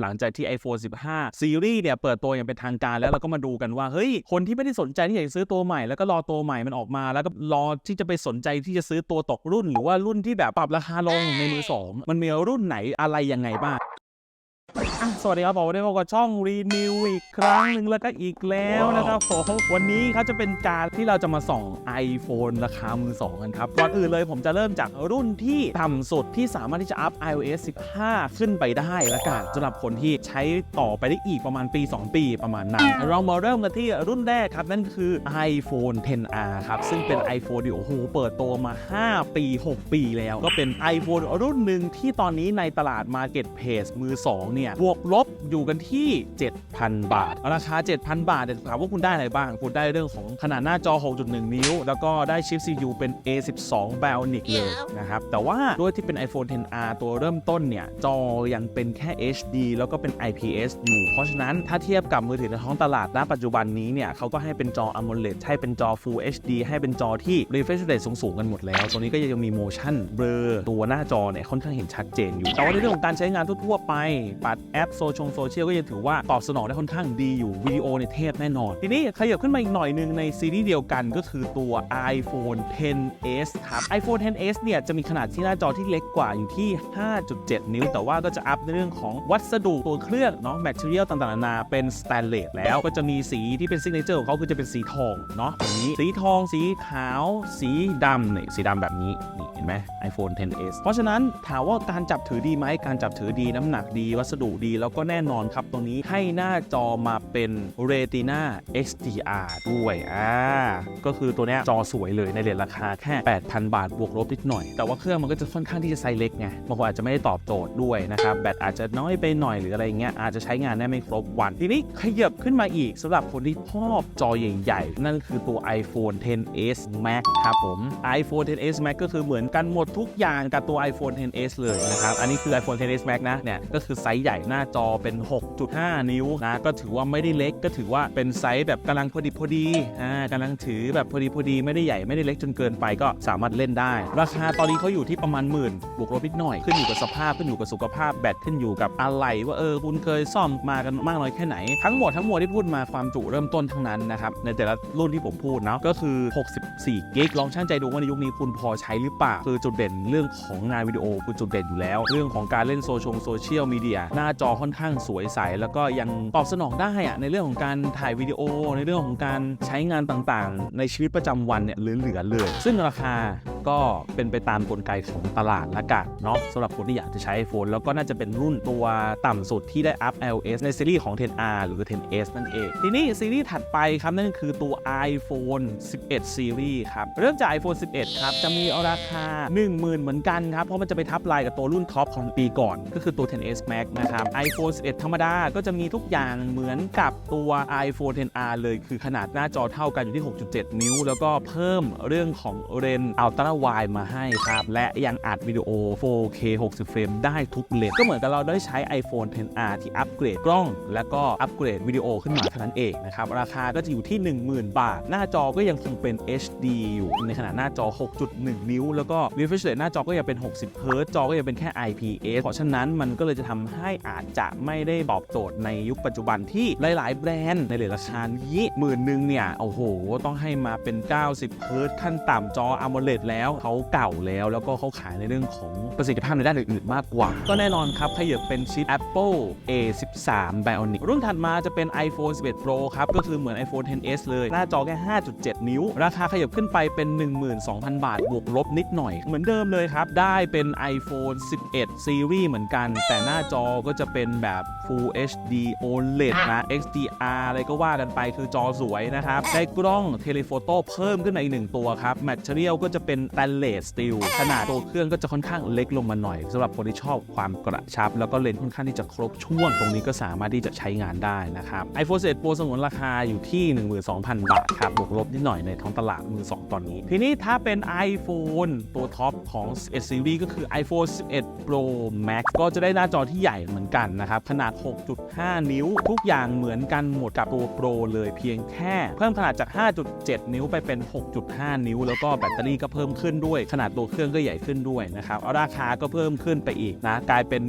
หลังจากที่ iPhone 15 ซีรีส์เนี่ยเปิดตัวอย่างเป็นทางการแล้วเราก็มาดูกันว่าเฮ้ยคนที่ไม่ได้สนใจที่อยากจะซื้อตัวใหม่แล้วก็รอตัวใหม่มันออกมา แล้วก็รอที่จะไปสนใจที่จะซื้อตัวตกรุ่น หรือว่ารุ่นที่แบบปรับราคาลงในมือสองมันมีรุ่นไหนอะไรยังไงบ้าง อะสวัสดีครับผมวันนี้พบกับช่องรีนิวอีกครั้งหนึ่งแล้วก็อีกแล้วนะครับผมวันนี้เขาจะเป็นการที่เราจะมาส่อง iPhone ราคามือสองกันครับก่อนอื่นเลยผมจะเริ่มจากรุ่นที่ต่ำสุดที่สามารถที่จะอัพ iOS 15 ขึ้นไปได้ละกันสำหรับคนที่ใช้ต่อไปได้อีกประมาณปี 2 ปีประมาณนั้น เรามาเริ่มกันที่รุ่นแรกครับนั่นคือ iPhone 10R ครับซึ่งเป็น iPhone ที่โอ้โหเปิดตัวมา 5 ปี 6 ปีแล้ว ก็เป็น iPhone รุ่นหนึ่งที่ตอนนี้ในตลาด Marketplace มือ2เนี่ยบวกลบอยู่กันที่ 7,000 บาท ราคา 7,000 บาทเนี่ยถามว่าคุณได้อะไรบ้าง คุณได้เรื่องของขนาดหน้าจอ 6.1 นิ้ว แล้วก็ได้ชิป CPU เป็น A12 Bionic เลยนะครับ แต่ว่าด้วยที่เป็น iPhone 10R ตัวเริ่มต้นเนี่ย จอยังเป็นแค่ HD แล้วก็เป็น IPS อยู่ เพราะฉะนั้นถ้าเทียบกับมือถือในท้องตลาดณปัจจุบันนี้เนี่ยเขาก็ให้เป็นจอ AMOLED ให้เป็นจอ Full HD ให้เป็นจอที่ refresh rate สูงๆกันหมดแล้ว ตัวนี้ก็ยังมี motion blur ตัวหน้าจอเนี่ยค่อนข้างเห็นชัดเจนอยู่ แต่ว่าในเรื่องของการใช้งานทั่วๆไปปัดแอปโซชงโซเชียลก็ยังถือว่าตอบสนองได้ค่อนข้างดีอยู่วิดีโอในเทพแน่นอน ทีนี้ขยับขึ้นมาอีกหน่อยหนึงในซีรีส์เดียวกันก็คือตัว iPhone 10s ครับ iPhone 10s เนี่ยจะมีขนาดที่หน้าจอที่เล็กกว่าอยู่ที่ 5.7 นิ้ว แต่ว่าก็จะอัพในเรื่องของวัสดุตัวเครื่องเนาะแมทเทียลต่างๆนานาเป็นสแตนเลสแล้วก็จะมีสีที่เป็นซิกเนเจอร์ของเขาคือจะเป็นสีทองเนาะอย่างนี้สีทองสีขาว สีดำเนี่ยสีดำแบบนี้นี่เห็นไหม iPhone 10s เพราะฉะนั้นถามว่าการจับถือดีไหมการจับถือดีน้ำหนักดีวัสดุดี แล้วก็แน่นอนครับตรงนี้ให้หน้าจอมาเป็น Retina XDR ด้วยอ่าก็คือตัวเนี้ยจอสวยเลยในเรทราคาแค่ 8,000 บาทบวกลบนิดหน่อย แต่ว่าเครื่องมันก็จะค่อนข้างที่จะไซส์เล็กไงบางคนอาจจะไม่ได้ตอบโจทย์ด้วยนะครับแบตอาจจะน้อยไปหน่อยหรืออะไรเงี้ยอาจจะใช้งานได้ไม่ครบวัน ทีนี้ขยับขึ้นมาอีกสำหรับคนที่ชอบจอใหญ่ๆ นั่นคือตัว iPhone 10s Max ครับผม iPhone 10s Max ก็คือเหมือนกันหมดทุกอย่างกับตัว iPhone 10s เลยนะครับ อันนี้คือ iPhone 10s Max นะเนี่ยก็คือไซส์ใหญ่หน้าจอเป็น 6.5 นิ้วนะ ก็ถือว่าไม่ได้เล็ก ก็ถือว่าเป็นไซส์แบบกำลังพอดีพอดี อ่ากำลังถือแบบพอดีพอดีไม่ได้ใหญ่ไม่ได้เล็กจนเกินไปก็สามารถเล่นได้ ราคาตอนนี้เขาอยู่ที่ประมาณหมื่นบวกลบนิดหน่อย ขึ้นอยู่กับสภาพขึ้นอยู่กับสุขภาพแบตขึ้นอยู่กับอะไรว่าเออคุณเคยซ่อมมากันมากน้อยแค่ไหน ทั้งหมดทั้งมวลที่พูดมาความจุเริ่มต้นทั้งนั้นนะครับในแต่ละรุ่นที่ผมพูดเนาะก็คือ 64กิกลองช่างใจดูว่าในยุคนี้คุณพอใช้หรือเปล่าคือจุดเด่นเรื่องของงานวิดีโอคือจุดเด่นอยู่แล้ว เรื่องของการเล่นโซเชียลโซเชียลมีเดียหน้าจอค่อนข้างสวยใส แล้วก็ยังตอบสนองได้อะในเรื่องของการถ่ายวิดีโอ ในเรื่องของการใช้งานต่างๆ ในชีวิตประจำวันเนี่ยเหลือๆเลย ซึ่งราคา ก็เป็นไปตามกลไกของตลาดละกันเนาะสำหรับคนที่อยากจะใช้ iPhone แล้วก็น่าจะเป็นรุ่นตัวต่ำสุดที่ได้อัพ iOS ในซีรีส์ของ 10R หรือ 10s นั่นเอง ทีนี้ซีรีส์ถัดไปครับ นั่นคือตัว iPhone 11 Series ครับ เริ่มจาก iPhone 11 ครับ จะมีราคา 10,000 เหมือนกันครับ เพราะมันจะไปทับลายกับตัวรุ่นท็อปของปีก่อน ก็คือตัว 10s Max นะครับ iPhone 11 ธรรมดาก็จะมีทุกอย่างเหมือนกับตัว iPhone 10R เลยคือขนาดหน้าจอเท่ากันอยู่ที่ 6.7 นิ้ว แล้วก็เพิ่มเรื่องของเลนส์ Ultra Wide มาให้ครับ และยังอัดวิดีโอ 4K 60 เฟรมได้ทุกเลนส์ก็เหมือนกับเราได้ใช้ iPhone 10R ที่อัปเกรดกล้อง แล้วก็อัปเกรดวิดีโอขึ้นมาเท่านั้นเองนะครับ ราคาก็จะอยู่ที่ 10,000 บาท หน้าจอก็ยังคงเป็น HD อยู่ ในขนาดหน้าจอ 6.1 นิ้ว แล้วก็ refresh rate หน้าจอก็ยังเป็น 60 Hz จอก็ยังเป็นแค่ IPS เพราะฉะนั้นมันก็เลยจะทำให้อาจจะไม่ได้ตอบโจทย์ในยุคปัจจุบันที่หลาย ๆ แบรนด์ในเรทราคานี้หมื่นหนึ่งเนี่ยโอ้โหต้องให้มาเป็น 90เฮิร์ตขั้นต่ำจอ AMOLED แล้วเขาเก่าแล้ว แล้วก็เขาขายในเรื่องของประสิทธิภาพในด้านอื่นๆมากกว่า ก็แน่นอนครับขยับเป็นชิป Apple A13 Bionic รุ่นถัดมาจะเป็น iPhone 11 Pro ครับ ก็คือเหมือน iPhone 10s เลย หน้าจอแค่ 5.7 นิ้ว ราคาขยับขึ้นไปเป็น 12,000 บาท บวกลบนิดหน่อย เหมือนเดิมเลยครับ ได้เป็น iPhone 11 Series เหมือนกัน แต่หน้าจอก็จะเป็นแบบ Full HD OLED นะ XDR อะไรก็ว่ากันไปคือจอสวยนะครับ ได้กล้องเทเลโฟโต้เพิ่มขึ้นมาอีกหนึ่งตัวครับแมทเทอเรียลก็จะเป็น s t a n l e s s steel ขนาดตัวเครื่องก็จะค่อนข้างเล็กลงมาหน่อยสำหรับคนที่ชอบความกระชับ แล้วก็เลนส์ค่อนข้างที่จะครบช่วง ตรงนี้ก็สามารถที่จะใช้งานได้นะครับ iPhone 11 Pro สงวนราคาอยู่ที่ 12,000 บาทครับบวกลบนิดหน่อยในท้องตลาดมือ 2 ตอนนี้ ทีนี้ถ้าเป็น iPhone ตัวท็อปของ 11 Series ก็คือ iPhone 11 Pro Max ก็จะได้หน้าจอที่ใหญ่เหมือนกันนะครับ ขนาด 6.5 นิ้ว ทุกอย่างเหมือนกันหมดกับตัว Pro เลยเพียงแค่ เพิ่มขนาดจาก 5.7 นิ้วไปเป็น 6.5 นิ้ว แล้วก็แบตเตอรี่ก็เพิ่มขึ้นด้วย ขนาดตัวเครื่องก็ใหญ่ขึ้นด้วยนะครับเอาราคาก็เพิ่มขึ้นไปอีกนะกลายเป็น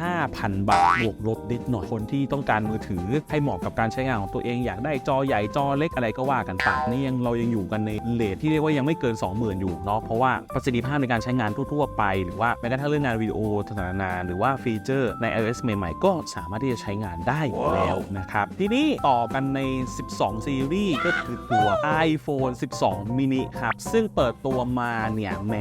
15,000 บาทบวกลบนิดหน่อยคนที่ต้องการมือถือให้เหมาะกับการใช้งานของตัวเองอยากได้จอใหญ่จอเล็กอะไรก็ว่ากันไปนี่ยังเรายังอยู่กันในเลทที่เรียกว่ายังไม่เกิน 20,000 อยู่เนาะเพราะว่าประสิทธิภาพในการใช้งานทั่วๆไป หรือว่าแม้กระทั่งเรื่องงานวิดีโอต่านานาหรือว่าฟีเจอร์ใน iOS ใหม่ๆ ก็สามารถที่จะใช้งานได้แล้วนะครับทีนี้ต่อกันใน 12 ซีรีส์ก็คือตัว iPhone 12 mini ครับซึ่งเปิดตัวมาเนี่ยแหม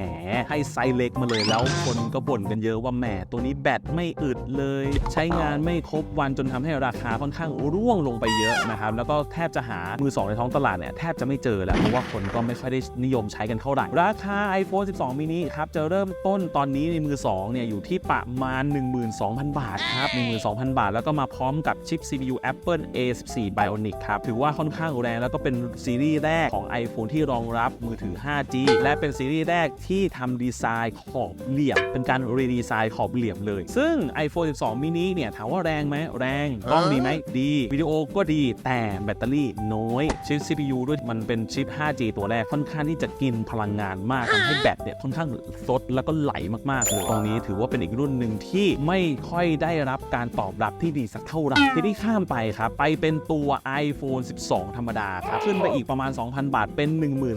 ให้ไซส์เล็กมาเลยแล้วคนก็บ่นกันเยอะว่าแหมตัวนี้แบตไม่อึดเลย ใช้งานไม่ครบวันจนทำให้ราคาค่อนข้างร่วงลงไปเยอะนะครับแล้วก็แทบจะหามือสองในท้องตลาดเนี่ยแทบจะไม่เจอแล้วเพราะว่าคนก็ไม่ค่อยได้นิยมใช้กันเท่าไหร่ราคา iPhone 12 mini ครับจะเริ่มต้นตอนนี้ในมือ2เนี่ยอยู่ที่ประมาณ 12,000 บาทครับ12,000 บาท แล้วก็มาพร้อมกับชิป CPU Apple A14 Bionic ครับถือว่าค่อนข้างแรงแล้วก็เป็นซีรีส์แรกของ iPhone ที่รองรับมือถือ 5G และเป็นซีรีส์แรกที่ทำดีไซน์ขอบเหลี่ยม เป็นการรีดีไซน์ขอบเหลี่ยมเลย ซึ่ง iPhone 12 mini เนี่ยถามว่าแรงไหมแรงกล้องดีไหมดี วิดีโอก็ดีแต่แบตเตอรี่น้อยชิป CPU ด้วยมันเป็นชิป 5G ตัวแรกค่อนข้างที่จะกินพลังงานมากทำให้แบตเนี่ยค่อนข้างซดแล้วก็ไหลมากๆเลยตรงนี้ถือว่าเป็นอีกรุ่นหนึ่งที่ไม่ค่อยได้รับการตอบรับที่ดีสักเท่าไหร่ที่นี่ข้ามไปครับ ไปเป็นตัว iPhone 12 ธรรมดาครับ ขึ้นไปอีกประมาณ 2,000 บาทเป็น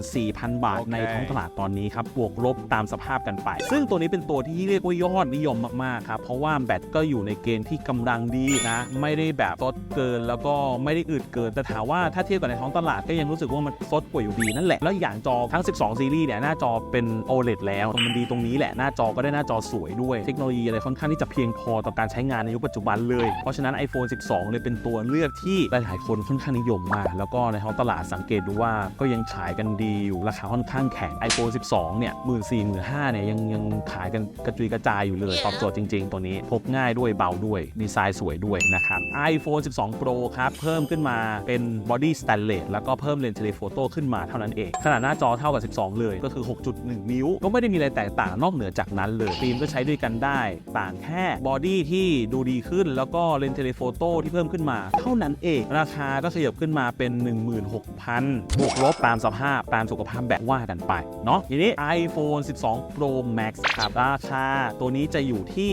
14,000 บาทโอเคในท้องตลาดตอนนี้ครับบวกลบตามสภาพกันไป ซึ่งตัวนี้เป็นตัวที่เรียกว่ายอดนิยมมากๆครับเพราะว่าแบตก็อยู่ในเกณฑ์ที่กำลังดีนะไม่ได้แบบซดเกินแล้วก็ไม่ได้อึดเกิน แต่ถามว่าถ้าเทียบกับในท้องตลาดก็ยังรู้สึกว่ามันซดกว่าอยู่ดีนั่นแหละแล้วอย่างจอทั้ง 12 ซีรีส์เนี่ยหน้าจอเป็น OLED แล้วมันดีตรงนี้แหละหน้าจอก็ได้หน้าจอสวยด้วยเทคโนโลยีอะไรค่อนข้างที่จะเพียงพอต่อการใช้งานในยุคปัจจุบันเลย เพราะฉะนั้น iPhone 12 เลยเป็นตัวเลือกที่หลาย ๆ คนค่อนข้างนิยมมากแล้วก็ในท้องตลาดสังเกตดูว่าก็ยังขายกันดีอยู่ราคาค่อนข้างแข็ง iPhone 12 เนี่ย 1 4 0 0 0 1 5 0 0เนี่ยยังยังขายกันกระจุยกระจายอยู่เลย ตอบโจทย์จริง ๆ ตัวนี้ พกง่ายด้วยเบาด้วยดีไซน์สวยด้วยนะครับ iPhone 12 Pro ครับ เพิ่มขึ้นมาเป็นบอดี้สแตนเลสแล้วก็เพิ่มเลนส์เทเลโฟโต้ขึ้นมาเท่านั้นเอง ขนาดหน้าจอเท่ากับ 12 เลยก็คือ 6.1 นิ้ว ก็ไม่ได้มีอะไรแตกต่างนอกเหนือจากนั้นเลยฟิล์มก็ใช้ด้วยกันได้ ต่างแค่บอดี้ที่ดูดีขึ้น แล้วก็เลนส์เทเลโฟโต้ที่เพิ่มขึ้นมาเท่านั้นเองราคาก็ขยับขึ้นมาเป็น 16,000บวกลบตามสภาพตามสุขภาพแบบว่ากันไปเนาะทีนี้ iPhone 12 Pro Max ครับราคาตัวนี้จะอยู่ที่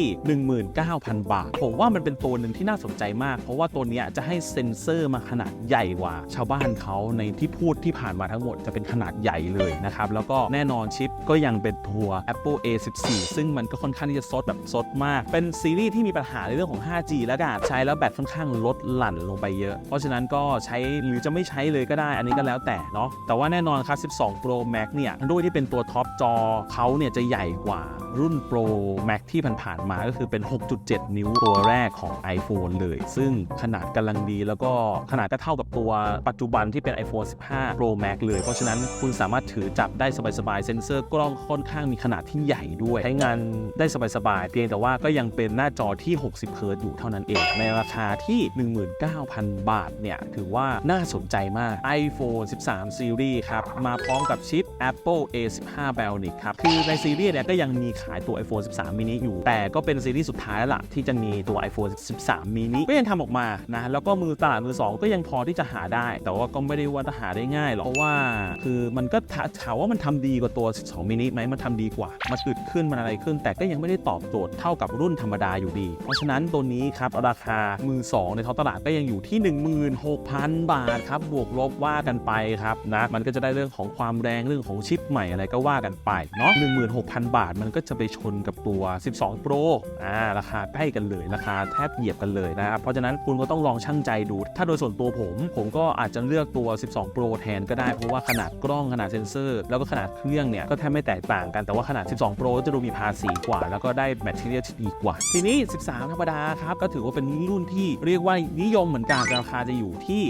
19,000 บาท ผมว่ามันเป็นตัวหนึ่งที่น่าสนใจมาก เพราะว่าตัวนี้จะให้เซ็นเซอร์มาขนาดใหญ่กว่า ชาวบ้านเขาในที่พูดที่ผ่านมาทั้งหมดจะเป็นขนาดใหญ่เลยนะครับ แล้วก็แน่นอนชิปก็ยังเป็นตัว Apple A14 ซึ่งมันก็ค่อนข้างที่จะซดแบบซดมาก เป็นซีรีส์ที่มีปัญหาในเรื่องของ 5G แล้วกันใช้แล้วแบตค่อนข้างลดหลั่นลงไปเยอะ เพราะฉะนั้นก็ใช้หรือจะไม่ใช้เลยก็ได้ อันนี้ก็แล้วแต่เนาะแต่ว่าแน่นอนครับ 12 Pro Max เนี่ยด้วยที่เป็นตัวท็อปจอเขาเนี่ยจะใหญ่กว่า รุ่น Pro Max ที่ผ่านๆมาก็คือเป็น 6.7 นิ้วตัวแรกของ iPhone เลย ซึ่งขนาดกำลังดีแล้วก็ขนาดก็เท่ากับตัวปัจจุบันที่เป็น iPhone 15 Pro Max เลย เพราะฉะนั้นคุณสามารถถือจับได้สบายๆ เซ็นเซอร์กล้องค่อนข้างมีขนาดที่ใหญ่ด้วย ใช้งานได้สบายๆ เพียงแต่ว่าก็ยังเป็นหน้าจอที่ 60 เฮิร์ตซ์อยู่เท่านั้นเอง ในราคาที่ 19,000 บาทเนี่ยถือว่าน่าสนใจมาก iPhone 13 Series ครับมาพร้อมกับชิป Apple A15 Bionic ครับคือในซีรีส์เนี่ยก็ยังมีขขายตัว iPhone 13 mini อยู่ แต่ก็เป็นซีรีส์สุดท้ายแล้วล่ะที่จะมีตัว iPhone 13 mini ก็ยังทำออกมานะแล้วก็มือตลาดมือ 2 ก็ยังพอที่จะหาได้ แต่ว่าก็ไม่ได้ว่าจะหาได้ง่ายหรอกเพราะว่า คือมันก็ถาถามว่ามันทำดีกว่าตัว 12 mini ไหมมันทำดีกว่า มันอึดขึ้นมันอะไรขึ้น แต่ก็ยังไม่ได้ตอบโจทย์เท่ากับรุ่นธรรมดาอยู่ดี เพราะฉะนั้นตัวนี้ครับราคามือ 2 ในท้องตลาดก็ยังอยู่ที่ 16,000 บาทครับบวกลบว่ากันไปครับนะมันก็จะได้เรื่องของความแรงเรื่องของชิปใหม่อะไรก็ว่ากันไปเนาะ16,000 บาทมันก็จะไปชนกับตัว 12 Pro อ่าราคาใกล้กันเลย ราคาแทบเหยียบกันเลยนะครับ เพราะฉะนั้นคุณก็ต้องลองชั่งใจดู ถ้าโดยส่วนตัวผม ผมก็อาจจะเลือกตัว 12 Pro แทนก็ได้ เพราะว่าขนาดกล้องขนาดเซ็นเซอร์ แล้วก็ขนาดเครื่องเนี่ย ก็แทบไม่แตกต่างกัน แต่ว่าขนาด 12 Pro จะดูมีภาษีกว่า แล้วก็ได้แมทเทียลที่ดีกว่า ทีนี้ 13 ธรรมดาครับ ก็ถือว่าเป็นรุ่นที่เรียกว่านิยมเหมือนกัน ราคาจะอยู่ที่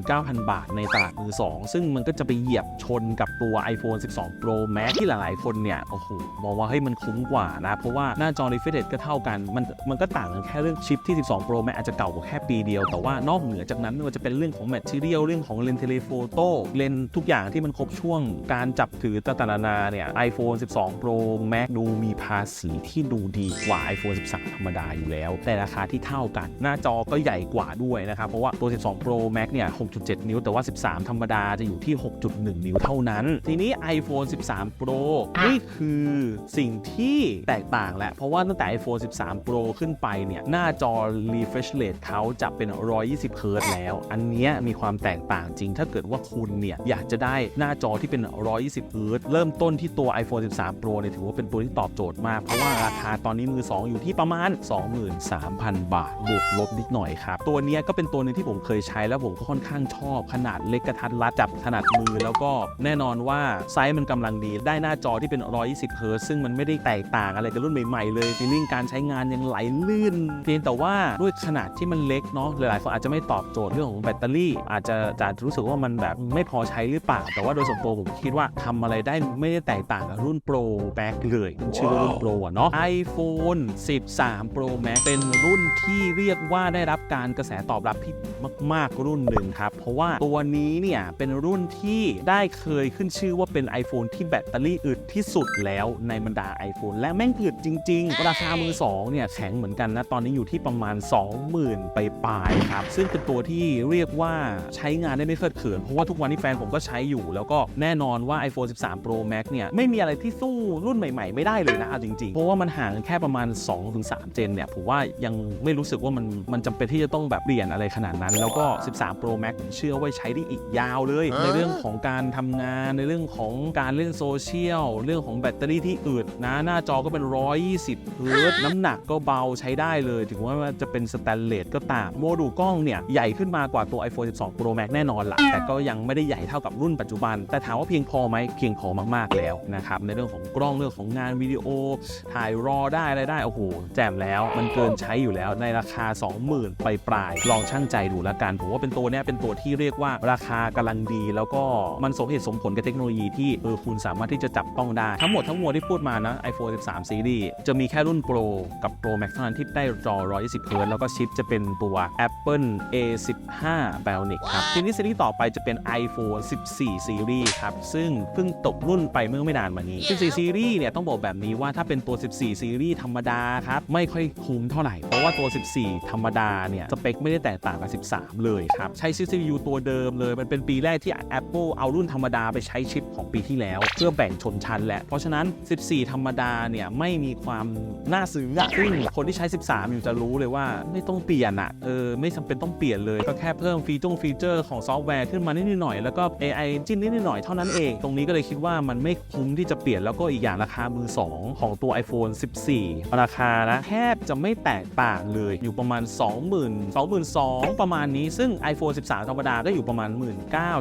19,000 บาทในตลาดมือ 2 ซึ่งมันก็จะไปเหยียบชนกับตัว iPhone 12 Pro Max ที่หลาย ๆ คนเนี่ย โอ้โห มองว่าเฮ้ยมันคุ้มกว่านะ เพราะว่าหน้าจอ refresh rate ก็เท่ากัน มันมันก็ต่างกันแค่เรื่องชิปที่ 12 Pro Max อาจจะเก่ากว่าแค่ปีเดียว แต่ว่านอกเหนือจากนั้นไม่ว่าจะเป็นเรื่องของ material เรื่องของเลนส์เทเลโฟโต้เลนส์ทุกอย่างที่มันครบช่วงการจับถือต่างๆนานาเนี่ย iPhone 12 Pro Max ดูมีภาษีที่ดูดีกว่า iPhone 13 ธรรมดาอยู่แล้ว แต่ราคาที่เท่ากัน หน้าจอก็ใหญ่กว่าด้วยนะครับ เพราะว่าตัว 12 Pro Max เนี่ย 6.7 นิ้ว แต่ว่า 13 ธรรมดาจะอยู่ที่ 6.1 นิ้วเท่านั้น ทีนี้ iPhone 13 Pro นี่คือสิ่งที่แตกต่างแหละ เพราะว่าตั้งแต่ iPhone 13 Pro ขึ้นไปเนี่ย หน้าจอ refresh rate เขาจะเป็น 120 Hz แล้ว อันนี้มีความแตกต่างจริง ถ้าเกิดว่าคุณเนี่ย อยากจะได้หน้าจอที่เป็น 120 Hz เริ่มต้นที่ตัว iPhone 13 Pro เนี่ยถือว่าเป็นตัวที่ตอบโจทย์มาก เพราะว่าราคาตอนนี้มือ 2 อยู่ที่ประมาณ 23,000 บาท บวกลบนิดหน่อยครับ ตัวนี้ก็เป็นตัวหนึงที่ผมเคยใช้แล้วผมก็ค่อนข้างชอบ ขนาดเล็กกระทัดรัดจับถนัดมือแล้วก็แน่นอนว่าไซส์มันกำลังดีได้หน้าจอที่เป็น 120เฮิรตซ์ซึ่งมันไม่ได้แตกต่างอะไรกับรุ่นใหม่ๆเลยฟีลลิ่งการใช้งานยังไหลลื่นเพียงแต่ว่าด้วยขนาดที่มันเล็กเนาะหลายๆคนอาจจะไม่ตอบโจทย์เรื่องของแบตเตอรี่ อาจจะจะรู้สึกว่ามันแบบไม่พอใช้หรือเปล่า แต่ว่าโดยส่วนตัวผมคิดว่าทำอะไรได้ไม่ได้แตกต่างกับรุ่น Pro Max เลยมันชื่อว่ารุ่น Pro อะเนาะ iPhone 13 Pro Max เป็นรุ่นที่เรียกว่าได้รับการกระแสตอบรับที่มาก ๆ รุ่นหนึ่งครับ เพราะว่าตัวนี้เนี่ย เป็นรุ่นที่ได้เคยขึ้นชื่อว่าเป็น iPhone ที่แบตเตอรี่อึดที่สุดแล้วในบรรดา iPhone และแม่งอึดจริง ๆ ราคามือ2เนี่ยแข็งเหมือนกันนะ ตอนนี้อยู่ที่ประมาณ 20,000 ไปปลายๆครับ ซึ่งเป็นตัวที่เรียกว่าใช้งานได้ไม่เคอะเขิน เพราะว่าทุกวันนี้แฟนผมก็ใช้อยู่ แล้วก็แน่นอนว่า iPhone 13 Pro Max เนี่ยไม่มีอะไรที่สู้รุ่นใหม่ๆ ไม่ได้เลยนะเอาจริงๆ เพราะว่ามันห่างกันแค่ประมาณ 2-3 เจนเนี่ยผมว่ายังไม่รู้สึกว่ามันมันจำเป็นที่จะต้องแบบเปลี่ยนอะไรขนาดนั้น แล้วก็ 13 Pro Max ผมเชื่อว่าใช้ได้อีกยาวเลย ในเรื่องของการทำงานในเรื่องของการเล่นโซเชียลเรื่องของแบตเตอรี่ที่อึดนะหน้าจอก็เป็น 120เฮิรตซ์น้ำหนักก็เบาใช้ได้เลย ถึงว่าจะเป็นสแตนเลสก็ตาม โมดูลกล้องเนี่ย ใหญ่ขึ้นมากว่าตัว iPhone 12 Pro Max แน่นอนละแต่ก็ยังไม่ได้ใหญ่เท่ากับรุ่นปัจจุบัน แต่ถามว่าเพียงพอไหมเพียงพอมากๆแล้วนะครับ ในเรื่องของกล้องเรื่องของงานวิดีโอ ถ่ายรอได้อะไรได้โอ้โหแจ่มแล้ว มันเกินใช้อยู่แล้วในราคา 20,000ไปปลายๆลองช่างใจดูแล้วกันผมว่าเป็นตัวเนี้ยเป็นตัวที่เรียกว่าราคากำลังดี แล้วก็มันสมเหตุสมผลกับเทคโนโลยีที่เออคุณสามารถที่จะจับต้องได้ทั้งหมดทั้งมวลที่พูดมานะ iPhone 13 Series จะมีแค่รุ่น Pro กับ Pro Max เท่านั้นที่ได้จอ 120เฮิรตซ์แล้วก็ชิปจะเป็นตัว Apple A15 Bionic ครับ ทีนี้ซีรีส์ต่อไปจะเป็น iPhone 14 Series ครับ ซึ่งเพิ่งตกรุ่นไปเมื่อไม่นานมานี้ 14 Series เนี่ยต้องบอกแบบนี้ว่าถ้าเป็นตัว 14 Series ธรรมดาครับ ไม่ค่อยคุ้มเท่าไหร่ เพราะว่าตัว 14 ธรรมดาเนี่ยสเปคไม่ได้แตกต่างกับ 13 เลยครับ ใช้ CPU ตัวเดิมเลย มันเป็นปีแรกที่ Apple เอารุ่นธรรมดาไปใช้ชิปของปีที่แล้ว เพื่อแบ่งชนชั้นแหละเพราะฉะนั้น 14 ธรรมดาเนี่ยไม่มีความน่าซื้ออะซึ่งคนที่ใช้ 13 อยู่จะรู้เลยว่าไม่ต้องเปลี่ยนอะเออไม่จำเป็นต้องเปลี่ยนเลย ก็แค่เพิ่มฟีจงฟีเจอร์ของซอฟต์แวร์ขึ้นมานิดหน่อยแล้วก็ AI จิ้นนิดหน่อยเท่านั้นเอง ตรงนี้ก็เลยคิดว่ามันไม่คุ้มที่จะเปลี่ยนแล้วก็อีกอย่างราคามือ 2 ของตัว iPhone 14 ราคานะแทบจะไม่แตกต่างเลยอยู่ประมาณ 20,000 22,000 ประมาณนี้ซึ่ง iPhone 13 ธรรมดาก็อยู่ประมาณ 19,000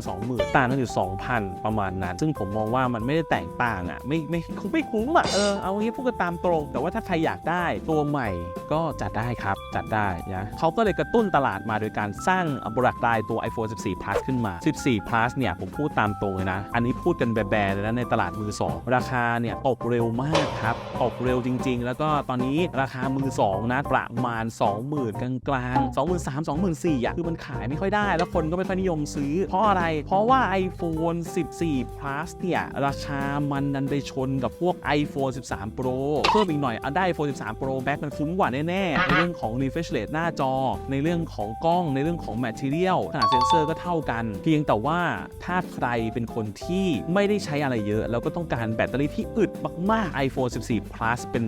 20,000 ต่างกันอยู่ 2,000 ประมาณนั้น ซึ่งผมมองว่ามันไม่ได้แตกต่างอะไม่ไม่คงไม่คุ้มอะเออเอางี้พูดกันตามตรง แต่ว่าถ้าใครอยากได้ตัวใหม่ก็จัดได้ครับ จัดได้นะเขาก็เลยกระตุ้นตลาดมาโดยการสร้างบรักดายตัว iPhone 14 Plus ขึ้นมา 14 Plus เนี่ยผมพูดตามตรงเลยนะ อันนี้พูดกันแบๆเลยนะในตลาดมือ 2 ราคาเนี่ยตกเร็วมากครับ ตกเร็วจริง ๆ แล้วก็ตอนนี้ราคามือ 2 นะ ประมาณ 20,000 กลางกลางๆ23,000 24,000อะคือมันขายไม่ค่อยได้ แล้วคนก็ไม่ค่อยนิยมซื้อ เพราะอะไร เพราะว่า iPhone 14 Plus เนี่ยราคามันดันไปชนกับพวก iPhone 13 Pro เพิ่มอีกหน่อยเอาได้ iPhone 13 Pro Max มันคุ้มกว่าแน่ๆในเรื่องของ refresh rate หน้าจอ ในเรื่องของกล้องในเรื่องของ material ขนาดเซนเซอร์ก็เท่ากัน เพียงแต่ว่าถ้าใครเป็นคนที่ไม่ได้ใช้อะไรเยอะ แล้วก็ต้องการแบตเตอรี่ที่อึดมากๆ iPhone 14 Plus เป็น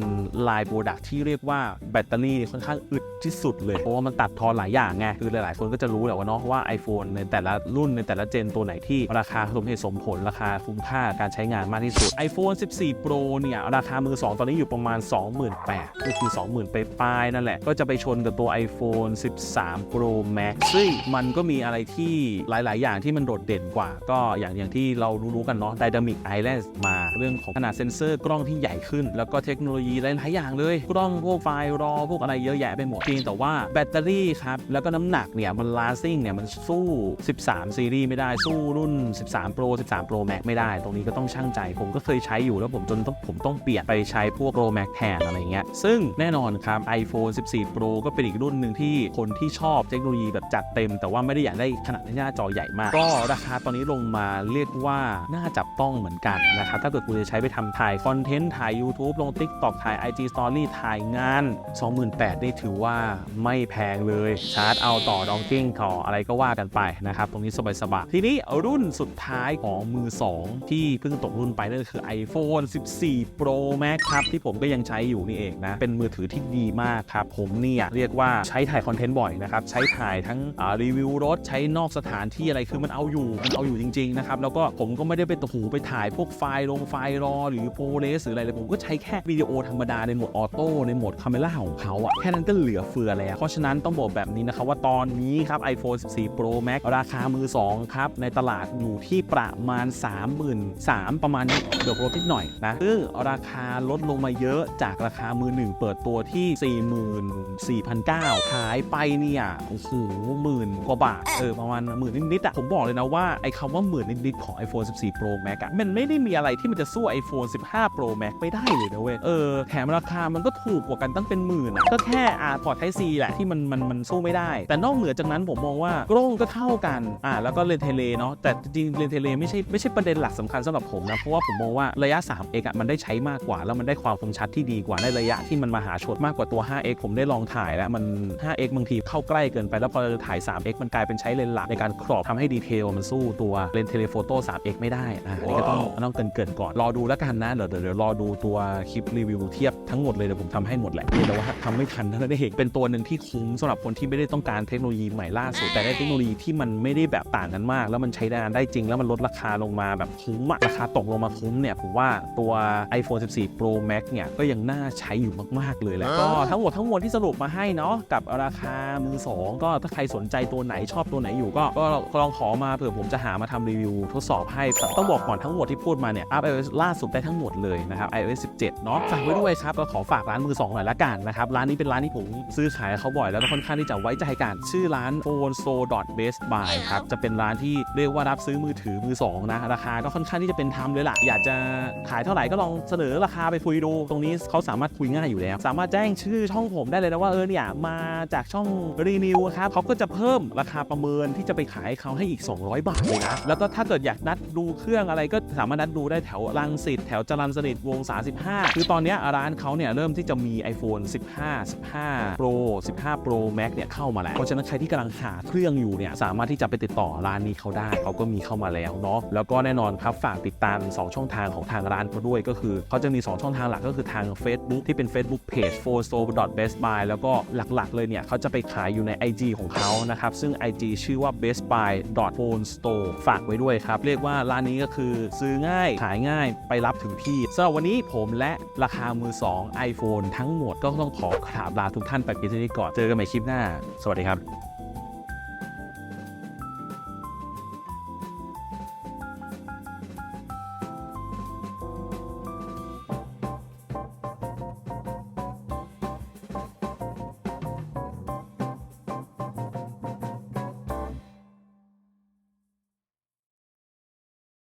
ลายโปรดักที่เรียกว่าแบตเตอรี่ค่อนข้างอึด ที่สุดเลยเพราะว่ามันตัดทอนหลายอย่างไงคือหลายๆ คนก็จะรู้แหละว่าเนาะว่า iPhone ในแต่ละรุ่นในแต่ละเจนตัวไหนที่ราคาสมเหตุสมผลราคาคุ้มค่าการใช้งานมากที่สุด iPhone 14 Pro เนี่ยราคามือ 2 ตอนนี้อยู่ประมาณ 28,000ก็คือ 20,000 ไปปลายนั่นแหละก็จะไปชนกับตัว iPhone 13 Pro Max ซึ่งมันก็มีอะไรที่หลาย ๆ อย่างที่มันโดดเด่นกว่า ก็อย่างอย่างที่เรารู้ๆกันเนาะ Dynamic Island มาเรื่องของขนาดเซ็นเซอร์กล้องที่ใหญ่ขึ้น แล้วก็เทคโนโลยีหลาย ๆ อย่างเลย กล้องพวกไฟล์รอพวกอะไรเยอะแยะไปหมดเยงพียงแต่ว่าแบตเตอรี่ครับ แล้วก็น้ำหนักเนี่ยมันลาซิ่งเนี่ยมันสู้ 13 ซีรีส์ไม่ได้สู้รุ่น 13 Pro 13 Pro Max ไม่ได้ ตรงนี้ก็ต้องช่างใจ ผมก็เคยใช้อยู่แล้วผมจนต้องผมต้องเปลี่ยนไปใช้พวก Pro Max แทนอะไรเงี้ยซึ่งแน่นอนครับ iPhone 14 Pro ก็เป็นอีกรุ่นหนึ่งที่คนที่ชอบเทคโนโลยีแบบจัดเต็ม แต่ว่าไม่ได้อยากได้ขนาดหน้าจอใหญ่มาก ก็ราคาตอนนี้ลงมาเรียกว่าน่าจับต้องเหมือนกันนะครับถ้าเกิดคุณจะใช้ไปทำถ่ายคอนเทนต์ถ่าย YouTube ลง TikTok ถ่าย IG Story ถ่ายงาน 28,000นี่ถือว่าไม่แพงเลยชาร์จเอาต่อดองกิ้งต่ออะไรก็ว่ากันไปนะครับ ตรงนี้สบายๆ ทีนี้รุ่นสุดท้ายของมือ 2 ที่เพิ่งตกรุ่นไปนั่นก็คือ iPhone 14 Pro Max ครับ ที่ผมก็ยังใช้อยู่นี่เองนะ เป็นมือถือที่ดีมากครับ ผมเนี่ยเรียกว่าใช้ถ่ายคอนเทนต์บ่อยนะครับ ใช้ถ่ายทั้งรีวิวรถใช้นอกสถานที่อะไรคือมันเอาอยู่มันเอาอยู่จริงๆนะครับแล้วก็ผมก็ไม่ได้ไปตหูไปถ่ายพวกไฟล์ลงไฟล์รอ หรือโปรเลสหรืออะไรเลยผมก็ใช้แค่วิดีโอธรรมดาในโหมดออโต้ในโหมดคาเมล่าของเขาอะแค่นั้นก็เหลือเฟือแล้ว เพราะฉะนั้นต้องบอกแบบนี้นะครับว่าตอนนี้ครับ iPhone 14 Pro Max ราคามือ 2 ครับ ในตลาดอยู่ที่ประมาณ 33,000ประมาณนี้เดี๋ยวลดนิดหน่อยนะซึ่งราคาลดลงมาเยอะจากราคามือ 1 เปิดตัวที่ 44,900ขายไปเนี่ยโอ้โหหมื่นกว่าบาทเออประมาณหมื่นนิดๆอะผมบอกเลยนะว่าไอ้คำว่าหมื่นนิดๆของ iPhone 14 Pro Max อะมันไม่ได้มีอะไรที่มันจะสู้ iPhone 15 Pro Max ไม่ได้เลยนะเว้ยเออแถมราคามันก็ถูกกว่ากันตั้งเป็นหมื่นอะก็แค่อ่าพอร์ตไทซีแหละที่มันมันมันสู้ไม่ได้ แต่นอกเหนือจากนั้นผมมองว่ากล้องก็เท่ากันอ่าแล้วก็เลนส์เทเลเนาะแต่จริงๆเลนส์เทเลไม่ใช่ไม่ใช่ประเด็นหลักสำคัญสำหรับผมนะเพราะว่าผมมองว่าระยะ 3x อะมันได้ใช้มากกว่า แล้วมันได้ความคมชัดที่ดีกว่าในระยะที่มันมาหาชดมากกว่าตัว 5x ผมได้ลองถ่ายแล้วมัน 5x บางทีเข้าใกล้เกินไปแล้วพอเราถ่าย 3x มันกลายเป็นใช้เลนส์หลักในการครอบทำให้ดีเทลมันสู้ตัวเลนส์เทเลโฟโต้ 3x ไม่ได้อะอันนี้ก็ต้องต้องเกรินเกินๆก่อนรอดูแล้วกันนะเดี๋ยวเดี๋ยวเดี๋ยวรอดูตัวคลิปรีวิวเทียบทั้งหมดเลยเดี๋ยวผมทำให้หมดแหละแต่ว่าทำไม่ทันเท่านั้นเองเป็นตัวหนึ่งที่คุ้มสำหรับคนที่ไม่ได้ต้องการเทคโนโลยีใหม่ล่าสุดแต่ได้เทคโนโลยีที่มันไม่ได้แบบต่างกันมาก แล้วมันใช้งานได้จริง แล้วมันลดราคาลงมาแบบคุ้มอะราคาตกลงมาคุ้มเนี่ยผมว่าตัว iPhone 14 Pro Max เนี่ยก็ยังน่าใช้อยู่มาก ๆ เลยแหละก็ทั้งหมดทั้งมวลที่สรุปมาให้เนาะกับราคามือสองก็ถ้าใครสนใจตัวไหนชอบตัวไหนอยู่ ก็ก็ลองขอมาเผื่อผมจะหามาทำรีวิวทดสอบให้แต่ต้องบอกก่อนทั้งหมดที่พูดมาเนี่ยอัพ iOS ล่าสุดได้ทั้งหมดเลยนะครับ iOS 17 เนาะฝากไว้ด้วยครับก็ขอฝากร้านมือสองหน่อยละกันนะครับร้านนี้เป็นร้านที่ผมซื้อขายเขาบ่อยแล้วก็ค่อนข้างที่จะไว้ใจกันชื่อร้าน phone so best buy ครับจะเป็นร้านที่เรียกว่ารับซื้อมือถือมือสองนะราคาก็ค่อนข้างที่จะเป็นธรรมเลยล่ะอยากจะขายเท่าไหร่ก็ลองเสนอราคาไปคุยดูตรงนี้เขาสามารถคุยง่ายอยู่แล้ว สามารถแจ้งชื่อช่องผมได้เลยนะว่าเออเนี่ยมาจากช่องรีนิวครับเขาก็จะเพิ่มราคาประเมินที่จะไปขายเขาให้อีก 200 บาทเลยนะแล้วก็ถ้าเกิดอยากนัดดูเครื่องอะไรก็สามารถนัดดูได้แถวรังสิตแถวจรัญสนิทวงศา15คือตอนนี้ร้านเขาเนี่ยเริ่มที่จะมี iPhone 15 15 Pro 15 Pro Max เนี่ยเข้ามาแล้ว เพราะฉะนั้นใครที่กำลังหาเครื่องอยู่เนี่ยสามารถที่จะไปติดต่อร้านนี้เขาได้ เขาก็มีเข้ามาแล้วเนาะแล้วก็แน่นอนครับฝากติดตาม 2 ช่องทางของทางร้านเขาด้วยก็คือเขาจะมี 2 ช่องทางหลักก็คือทาง Facebook ที่เป็น Facebook Page f o r s t o r e best buy แล้วก็หลักๆ เลยเนี่ยเขาจะไปขายอยู่ใน IG ของเขานะครับ ซึ่ง IG ชื่อว่า best buy phone store ฝากไว้ด้วยครับ เรียกว่าร้านนี้ก็คือซื้อง่ายขายง่ายไปรับถึงที่สำหรับวันนี้ผมและราคามือ 2 iPhone ทั้งหมดก็ต้องขอกราบลาทุกท่านไปเพียงเท่นี้ก่อนเจอกันใหม่คลิปหน้า สวัสดีครับ